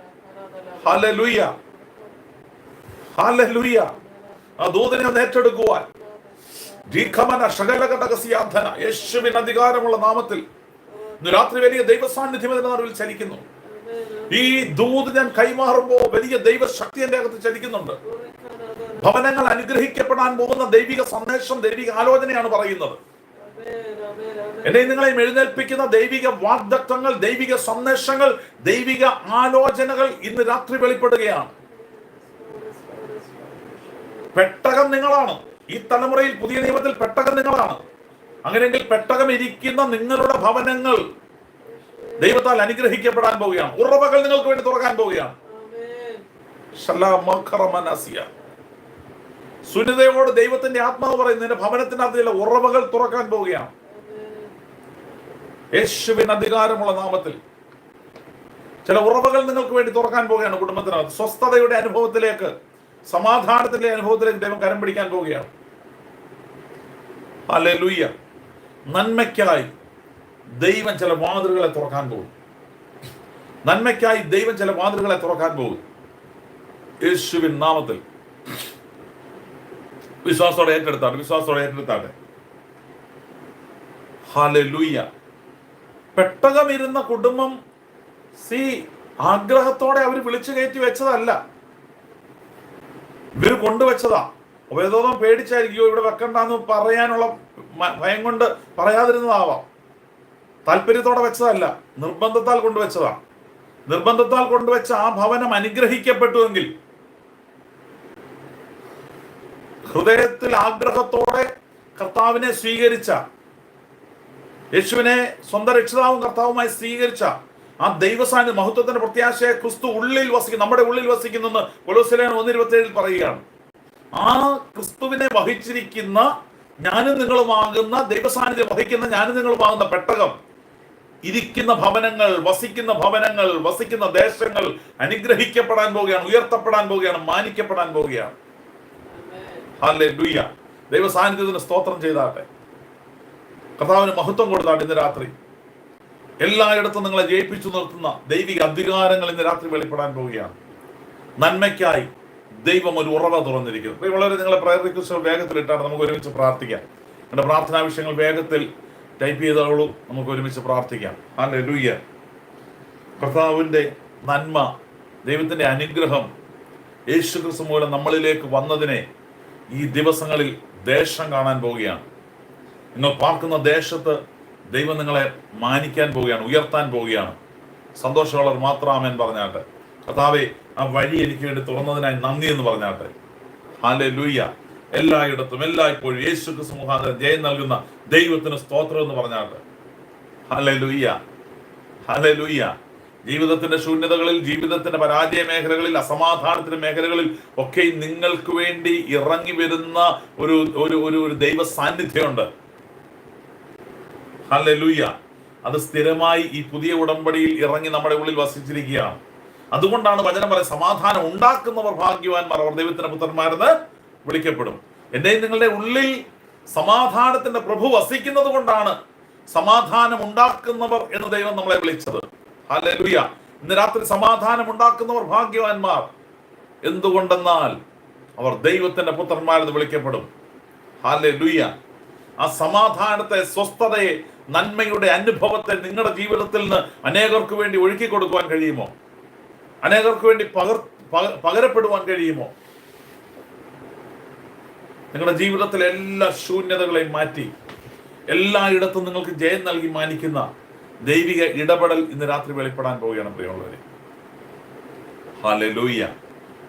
ഹാലലുയ്യ ഹലലുയ ആ ദൂതനെ ഏറ്റെടുക്കുവാൻ. ദീഖമന ശകലഘടകസിയാധന യേശുവിൻ അധികാരമുള്ള നാമത്തിൽ. രാത്രി വലിയ ദൈവസാന്നിധ്യം എന്ന അറിവിൽ ചലിക്കുന്നു. ഈ ദൂത് ഞാൻ കൈമാറുമ്പോ വലിയ ദൈവശക്തി എന്റെ അകത്ത് ചലിക്കുന്നുണ്ട്. ഭവനങ്ങൾ അനുഗ്രഹിക്കപ്പെടാൻ പോകുന്ന ദൈവിക സന്ദേശം ദൈവിക ആലോചനയാണ് പറയുന്നത്. എന്നെ നിങ്ങളെ എഴുന്നേൽപ്പിക്കുന്ന ദൈവിക വാഗ്ദത്വങ്ങൾ ദൈവിക സന്ദേശങ്ങൾ ദൈവിക ആലോചനകൾ ഇന്ന് രാത്രി വെളിപ്പെടുകയാണ്. പെട്ടകം നിങ്ങളാണ്. ഈ തലമുറയിൽ പുതിയ നിയമത്തിൽ പെട്ടകം നിങ്ങളാണ്. അങ്ങനെയെങ്കിൽ പെട്ടകം ഇരിക്കുന്ന നിങ്ങളുടെ ഭവനങ്ങൾ ദൈവത്താൽ അനുഗ്രഹിക്കപ്പെടാൻ പോവുകയാണ്. ഉറവകൾ നിങ്ങൾക്ക് വേണ്ടി തുറക്കാൻ പോവുകയാണ്. സുനിതയോട് ദൈവത്തിന്റെ ആത്മാവ് പറയുന്നു നിന്റെ ഭവനത്തിനകത്ത് ചില ഉറവകൾ തുറക്കാൻ പോവുകയാണ്. യേശുവിൻ അധികാരമുള്ള നാമത്തിൽ ചില ഉറവകൾ നിങ്ങൾക്ക് വേണ്ടി തുറക്കാൻ പോവുകയാണ് കുടുംബത്തിനകത്ത്. സ്വസ്ഥതയുടെ അനുഭവത്തിലേക്ക് സമാധാനത്തിന്റെ അനുഭവത്തിലേക്ക് ദൈവം കരം പിടിക്കാൻ പോവുകയാണ്. അല്ലെ ലുയ്യ നന്മയ്ക്കായി ദൈവം ചില വാതിലുകളെ തുറക്കാൻ പോകും. നന്മയ്ക്കായി ദൈവം ചില വാതിലുകളെ തുറക്കാൻ പോകും. യേശുവിൻ നാമത്തിൽ. വിശ്വാസത്തോടെ ഏറ്റെടുത്താണ് വിശ്വാസത്തോടെ ഏറ്റെടുത്താണ്. ഹാലെ ലൂയ്യ പെട്ടകമിരുന്ന കുടുംബം സി ആഗ്രഹത്തോടെ അവർ വിളിച്ചു കയറ്റി വെച്ചതല്ല. ഇവർ കൊണ്ടുവച്ചതാ. ഉപയോഗം പേടിച്ചായിരിക്കുമോ ഇവിടെ വെക്കണ്ടെന്ന് പറയാനുള്ള ഭയം കൊണ്ട് പറയാതിരുന്നതാവാം. താല്പര്യത്തോടെ വെച്ചതല്ല നിർബന്ധത്താൽ കൊണ്ടുവച്ചതാ. നിർബന്ധത്താൽ കൊണ്ടുവച്ച ആ ഭവനം അനുഗ്രഹിക്കപ്പെട്ടുവെങ്കിൽ ഹൃദയത്തിൽ ആഗ്രഹത്തോടെ കർത്താവിനെ സ്വീകരിച്ച യേശുവിനെ സ്വന്തം രക്ഷിതാവും കർത്താവുമായി സ്വീകരിച്ച ആ ദൈവസാന്നിധ്യ മഹത്വത്തിന്റെ പ്രത്യാശയെ ക്രിസ്തു ഉള്ളിൽ വസിക്കും നമ്മുടെ ഉള്ളിൽ വസിക്കുന്നെന്ന് കൊലോസിലേൻ ഒന്ന് ഇരുപത്തി പറയുകയാണ്. ആ ക്രിസ്തുവിനെ വഹിച്ചിരിക്കുന്ന ഞാനും നിങ്ങളുമാകുന്ന ദൈവസാന്നിധ്യം വഹിക്കുന്ന ഞാനും നിങ്ങളുമാകുന്ന പെട്ടകം ഇരിക്കുന്ന ഭവനങ്ങൾ വസിക്കുന്ന ഭവനങ്ങൾ വസിക്കുന്ന ദേശങ്ങൾ അനുഗ്രഹിക്കപ്പെടാൻ പോവുകയാണ് ഉയർത്തപ്പെടാൻ പോവുകയാണ് മാനിക്കപ്പെടാൻ പോവുകയാണ്. ഡുയ്യ ദൈവ സാന്നിധ്യത്തിന് സ്തോത്രം ചെയ്താട്ടെ. കർത്താവിന് മഹത്വം കൊടുത്താട്ടെ ഇന്ന് രാത്രി. എല്ലായിടത്തും നിങ്ങളെ ജയിപ്പിച്ചു നിർത്തുന്ന ദൈവിക അധികാരങ്ങൾ ഇന്ന് രാത്രി വെളിപ്പെടാൻ പോവുകയാണ്. നന്മയ്ക്കായി ദൈവം ഒരു ഉറവ തുറന്നിരിക്കുന്നു. വളരെ നിങ്ങളെ പ്രയർ റിക്വസ്റ്റുകൾ വേഗത്തിലിട്ടാണ് നമുക്ക് ഒരുമിച്ച് പ്രാർത്ഥിക്കാം. എന്റെ പ്രാർത്ഥനാ വിഷയങ്ങൾ വേഗത്തിൽ ടൈപ്പ് ചെയ്തോളൂ നമുക്ക് ഒരുമിച്ച് പ്രാർത്ഥിക്കാം. അല്ലെ ലൂയ്യ കർത്താവിന്റെ നന്മ ദൈവത്തിന്റെ അനുഗ്രഹം യേശുക്രിസ്തു മൂലം നമ്മളിലേക്ക് വന്നതിനെ ഈ ദിവസങ്ങളിൽ ദേശം കാണാൻ പോവുകയാണ്. നിങ്ങൾ പാർക്കുന്ന ദേശത്ത് ദൈവം നിങ്ങളെ മാനിക്കാൻ പോവുകയാണ് ഉയർത്താൻ പോവുകയാണ്. സന്തോഷമുള്ളവർ മാത്രാമൻ പറഞ്ഞാട്ടെ. കർത്താവെ ആ വഴി എനിക്ക് വേണ്ടി തുറന്നതിനായി നന്ദി എന്ന് പറഞ്ഞാട്ടെ. ഹാലെ ലൂയ്യ എല്ലായിടത്തും എല്ലായ്പ്പോഴും യേശു ക്രിസ്തു ജയം നൽകുന്ന ദൈവത്തിന് സ്തോത്രം എന്ന് പറഞ്ഞാട്ടെ. ഹാലെ ലൂയ്യ ഹാലെ ലൂയ്യ ജീവിതത്തിന്റെ ശൂന്യതകളിൽ ജീവിതത്തിന്റെ പരാജയ മേഖലകളിൽ അസമാധാനത്തിന്റെ മേഖലകളിൽ ഒക്കെ നിങ്ങൾക്ക് വേണ്ടി ഇറങ്ങി വരുന്ന ഒരു ഒരു ഒരു ഒരു ദൈവ സാന്നിധ്യമുണ്ട്. ഹല്ലേലൂയ. അത് സ്ഥിരമായി ഈ പുതിയ ഉടമ്പടിയിൽ ഇറങ്ങി നമ്മുടെ ഉള്ളിൽ വസിച്ചിരിക്കുകയാണ്. അതുകൊണ്ടാണ് വചനം പറയുന്നത് സമാധാനം ഉണ്ടാക്കുന്നവർ ഭാഗ്യവാന്മാർ അവർ ദൈവത്തിന്റെ പുത്രന്മാരെന്ന് വിളിക്കപ്പെടും. എന്നെയും നിങ്ങളുടെ ഉള്ളിൽ സമാധാനത്തിന്റെ പ്രഭു വസിക്കുന്നത് കൊണ്ടാണ് സമാധാനം ഉണ്ടാക്കുന്നവർ എന്ന് ദൈവം നമ്മളെ വിളിച്ചത്. ഹല്ലേലൂയ. ഇന്ന് രാത്രി സമാധാനം ഉണ്ടാക്കുന്നവർ ഭാഗ്യവാന്മാർ. എന്തുകൊണ്ടെന്നാൽ അവർ ദൈവത്തിന്റെ പുത്രന്മാരെന്ന് വിളിക്കപ്പെടും. ഹാലലുയ ആ സമാധാനത്തെ സ്വസ്ഥതയെ നന്മയുടെ അനുഭവത്തെ നിങ്ങളുടെ ജീവിതത്തിൽ നിന്ന് അനേകർക്ക് വേണ്ടി ഒഴുക്കി കൊടുക്കുവാൻ കഴിയുമോ? അനേകർക്ക് വേണ്ടി പകർ പക- പകരപ്പെടുവാൻ കഴിയുമോ? നിങ്ങളുടെ ജീവിതത്തിലെ എല്ലാ ശൂന്യതകളെയും മാറ്റി എല്ലായിടത്തും നിങ്ങൾക്ക് ജയം നൽകി മാനിക്കുന്ന ദൈവിക ഇടപെടൽ ഇന്ന് രാത്രി വെളിപ്പെടാൻ പോവുകയാണ് പ്രിയമുള്ളവരെ. ഹാലെ ലൂയ്യ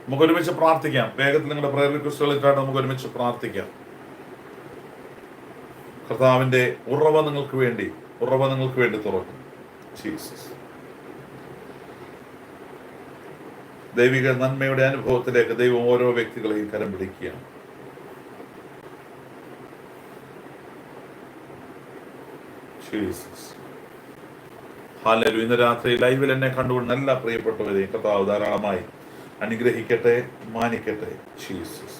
നമുക്ക് ഒരുമിച്ച് പ്രാർത്ഥിക്കാം. വേഗത്തിൽ നിങ്ങളുടെ പ്രയർ റിക്വസ്റ്റുകളിട്ടാണ് നമുക്ക് ഒരുമിച്ച് പ്രാർത്ഥിക്കാം. കർത്താവിന്റെ ഉറവ നിങ്ങൾക്ക് വേണ്ടി ഉറവ നിങ്ങൾക്ക് വേണ്ടി തുറക്കും. ജീസസ്. ദൈവിക നന്മയുടെ അനുഭവത്തിലേക്ക് ദൈവം ഓരോ വ്യക്തികളെയും കരം പിടിക്കുകയാണ്. ജീസസ്. ഹാലലു ഇന്ന് രാത്രി ലൈവിൽ എന്നെ കണ്ടുകൊണ്ട് നല്ല പ്രിയപ്പെട്ടവരെയും കർത്താവ് ധാരാളമായി അനുഗ്രഹിക്കട്ടെ മാനിക്കട്ടെ. ജീസസ്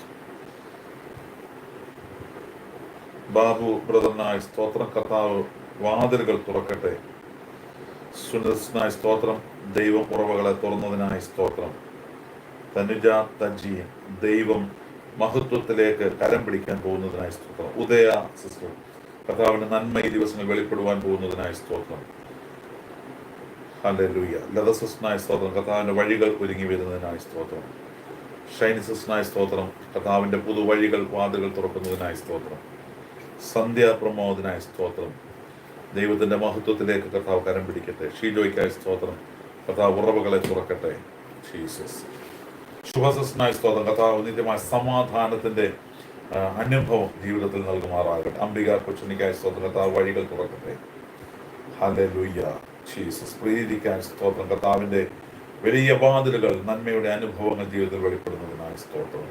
ബാബു ബ്രദറിനായ സ്തോത്രം കർത്താവ് വാതിലുകൾ തുറക്കട്ടെ. സുനസ്നായി സ്തോത്രം ദൈവം ഉറവകളെ തുറന്നതിനായ സ്തോത്രം. തനുജ തജിയൻ ദൈവം മഹത്വത്തിലേക്ക് കരം പിടിക്കാൻ പോകുന്നതിനായി സ്തോത്രം. ഉദയ സിസ്റ്റർ കർത്താവിന്റെ നന്മ ഈ ദിവസങ്ങൾ വെളിപ്പെടുവാൻ പോകുന്നതിനായി സ്തോത്രം. ഹല്ലേലൂയ ലതസസ്നായ സ്തോത്രം. കർത്താവിന്റെ വഴികൾ ഒരുങ്ങി വരുന്നതിനായി സ്തോത്രം. ഷൈനിസസ്നായ സ്തോത്രം. കർത്താവിന്റെ പുതുവഴികൾ വാതുകൾ തുറക്കുന്നതിനായ സ്തോത്രം. സന്ധ്യ പ്രമോദനായ സ്തോത്രം. ദൈവത്തിന്റെ മഹത്വത്തിലേക്ക് കർത്താവ് കരം പിടിക്കട്ടെ. ഷീജോയ്ക്കായ സ്തോത്രം. കർത്താവ് ഉറവുകളെ തുറക്കട്ടെ. ജീസസ് ശുഭസസ്നായ സ്തോത്രം. കർത്താവ് നിത്യമായ സമാധാനത്തിന്റെ അനുഭവം ജീവിതത്തിൽ നൽകുമാറാകട്ടെ. അംബിക കൊച്ചുണിക്കായ സ്തോത്രം. കർത്താവ് വഴികൾ തുറക്കട്ടെ. Hallelujah Jesus. പ്രീതിക്കാൻ സ്തോത്രം. കർത്താവിന്റെ വലിയ വാതിലുകൾ നന്മയുടെ അനുഭവങ്ങൾ ജീവിതത്തിൽ വെളിപ്പെടുന്നതിനായി സ്തോത്രം.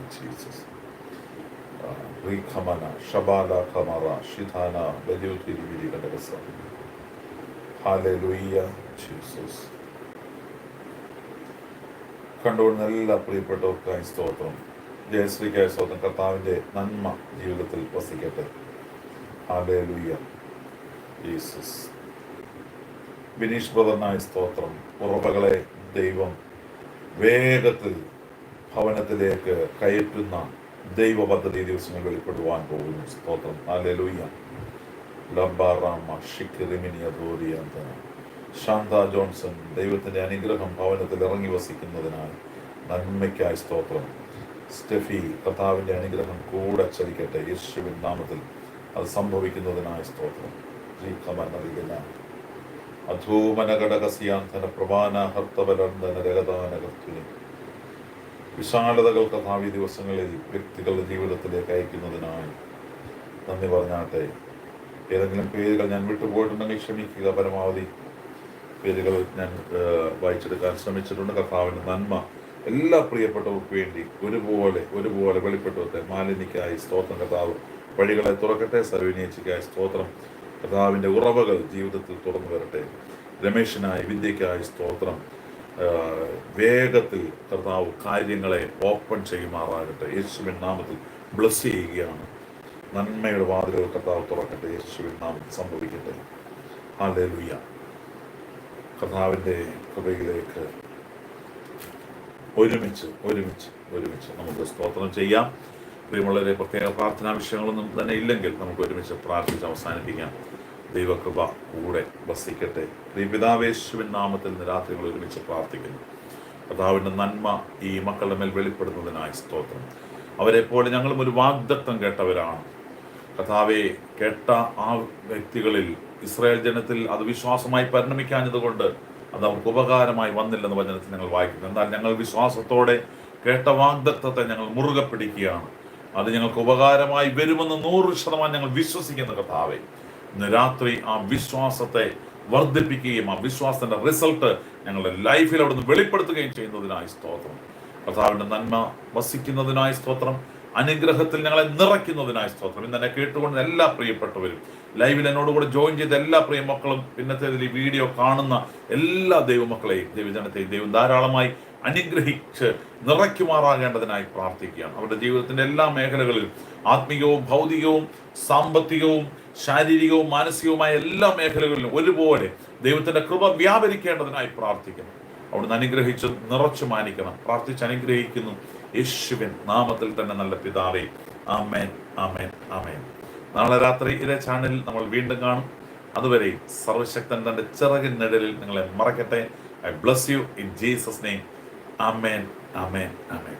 ജീസസ് റിഖമന പ്രിയപ്പെട്ടവർക്കായി സ്തോത്രം. ജയശ്രീക്കായ സ്തോത്രം. കർത്താവിന്റെ നന്മ ജീവിതത്തിൽ വസിക്കട്ടെ. ഹല്ലേലൂയ ജീസസ് ബിനീഷ് ബ്രദറിനായ സ്തോത്രം. ഉറപ്പകളെ ദൈവം വേഗത്തിൽ ഭവനത്തിലേക്ക് കയറ്റുന്ന ദൈവ പദ്ധതി ദിവസങ്ങൾ വെളിപ്പെടുവാൻ പോകുന്നു. സ്തോത്രം. അലലുയ്യ ലബാറാമ ഷിക്കിറിമിനിയ ദോരിയന്തന ശാന്ത ജോൺസൺ ദൈവത്തിന്റെ അനുഗ്രഹം ഭവനത്തിൽ ഇറങ്ങി വസിക്കുന്നതിനാൽ നന്മയ്ക്കായി സ്തോത്രം. സ്റ്റെഫി കർത്താവിന്റെ അനുഗ്രഹം കൂടെ ചലിക്കട്ടെ. യേശുവിൻ നാമത്തിൽ അത് സംഭവിക്കുന്നതിനായ സ്തോത്രം. ശ്രീ കമർ ഹർത്തവലർന്ദന രഗതാന കർത്തുനി വിശാലതകൾ കഥാവി ദിവസങ്ങളിൽ വ്യക്തികളുടെ ജീവിതത്തിലേക്ക് അയക്കുന്നതിനായി നന്ദി പറഞ്ഞാട്ടെ. ഏതെങ്കിലും പേരുകൾ ഞാൻ വിട്ടുപോയിട്ടുണ്ടെങ്കിൽ ക്ഷമിക്കുക. പരമാവധി പേരുകൾ ഞാൻ വായിച്ചെടുക്കാൻ ശ്രമിച്ചിട്ടുണ്ട്. കഥാവിന്റെ നന്മ എല്ലാ പ്രിയപ്പെട്ടവർക്ക് വേണ്ടി ഒരുപോലെ ഒരുപോലെ വെളിപ്പെട്ടവത്തെ മാലിന്യക്കായി സ്തോത്രം. കർത്താവ് വഴികളെ തുറക്കട്ടെ. സർവീനേച്ചിക്കായി സ്തോത്രം. കർത്താവിന്റെ ഉറവകൾ ജീവിതത്തിൽ തുറന്നു വരട്ടെ. രമേശിനായി വിദ്യയ്ക്കായി സ്തോത്രം. വേഗത്തിൽ കർത്താവ് കാര്യങ്ങളെ ഓപ്പൺ ചെയ്യുമാറാകട്ടെ. യേശുവിൻ നാമത്തിൽ ബ്ലസ് ചെയ്യുകയാണ്. നന്മയുടെ വാതിലുകൾ കർത്താവ് തുറക്കട്ടെ. യേശുവിൻ നാമത്തിൽ സംഭവിക്കട്ടെ. ഹാലേലുയ്യ കർത്താവിന്റെ കൃപയിലേക്ക് ഒരുമിച്ച് ഒരുമിച്ച് ഒരുമിച്ച് നമുക്ക് സ്തോത്രം ചെയ്യാം. പ്രിയമുള്ളവരെ പ്രത്യേക പ്രാർത്ഥനാ വിഷയങ്ങളൊന്നും തന്നെ ഇല്ലെങ്കിൽ നമുക്ക് ഒരുമിച്ച് പ്രാർത്ഥിച്ച് അവസാനിപ്പിക്കാം. ദൈവകൃപ കൂടെ വസിക്കട്ടെ. പ്രിയപിതാവേശുവിൻ നാമത്തിൽ നിന്ന് രാത്രികൾ ഒരുമിച്ച് പ്രാർത്ഥിക്കുന്നു. കർത്താവിന്റെ നന്മ ഈ മക്കളുടെ മേൽ വെളിപ്പെടുന്നതിനായി സ്തോത്രം. അവരെപ്പോലെ ഞങ്ങളും ഒരു വാഗ്ദത്തം കേട്ടവരാണ്. കഥാവെ കേട്ട ആ വ്യക്തികളിൽ ഇസ്രായേൽ ജനത്തിൽ അത് വിശ്വാസമായി പരിണമിക്കാഞ്ഞതുകൊണ്ട് അത് അവർക്ക് ഉപകാരമായി വന്നില്ലെന്ന് വചനത്തിൽ ഞങ്ങൾ വായിക്കുന്നു. എന്നാൽ ഞങ്ങൾ വിശ്വാസത്തോടെ കേട്ട വാഗ്ദത്തത്തെ ഞങ്ങൾ മുറുകെ പിടിക്കുകയാണ്. അത് ഞങ്ങൾക്ക് ഉപകാരമായി വരുമെന്ന് നൂറ് ശതമാനം ഞങ്ങൾ വിശ്വസിക്കുന്ന കഥാവെ ഇന്ന് രാത്രി ആ വിശ്വാസത്തെ വർദ്ധിപ്പിക്കുകയും ആ വിശ്വാസത്തിന്റെ റിസൾട്ട് ഞങ്ങളുടെ ലൈഫിൽ അവിടുന്ന് വെളിപ്പെടുത്തുകയും ചെയ്യുന്നതിനായി സ്തോത്രം. കർത്താവിന്റെ നന്മ വസിക്കുന്നതിനായി സ്തോത്രം. അനുഗ്രഹത്തിൽ ഞങ്ങളെ നിറയ്ക്കുന്നതിനായി സ്തോത്രം. ഇന്ന് എന്നെ കേട്ടുകൊണ്ട് എല്ലാ പ്രിയപ്പെട്ടവരും ലൈവിൽ എന്നോട് കൂടെ ജോയിൻ ചെയ്ത എല്ലാ പ്രിയ മക്കളും പിന്നത്തെ ഈ വീഡിയോ കാണുന്ന എല്ലാ ദൈവമക്കളെയും ദൈവജനത്തെയും ദൈവം ധാരാളമായി അനുഗ്രഹിച്ച് നിറയ്ക്കുമാറാകേണ്ടതിനായി പ്രാർത്ഥിക്കുകയാണ്. അവരുടെ ജീവിതത്തിന്റെ എല്ലാ മേഖലകളിലും ആത്മീയവും ഭൗതികവും സാമ്പത്തികവും ശാരീരികവും മാനസികവുമായ എല്ലാ മേഖലകളിലും ഒരുപോലെ ദൈവത്തിന്റെ കൃപ വ്യാപരിക്കേണ്ടതിനായി പ്രാർത്ഥിക്കണം. അവിടുന്ന് അനുഗ്രഹിച്ച് നിറച്ചു മാനിക്കണം. പ്രാർത്ഥിച്ച് അനുഗ്രഹിക്കുന്നു. യേശുവിൻ നാമത്തിൽ തന്നെ നല്ല പിതാവേ. ആമേൻ ആമേൻ ആമേൻ. നാളെ രാത്രി ഇതേ ചാനലിൽ നമ്മൾ വീണ്ടും കാണും. അതുവരെ സർവശക്തൻ തന്റെ ചിറകിൻ നിഴലിൽ നിങ്ങളെ മറക്കട്ടെ. I bless you in Jesus name amen amen amen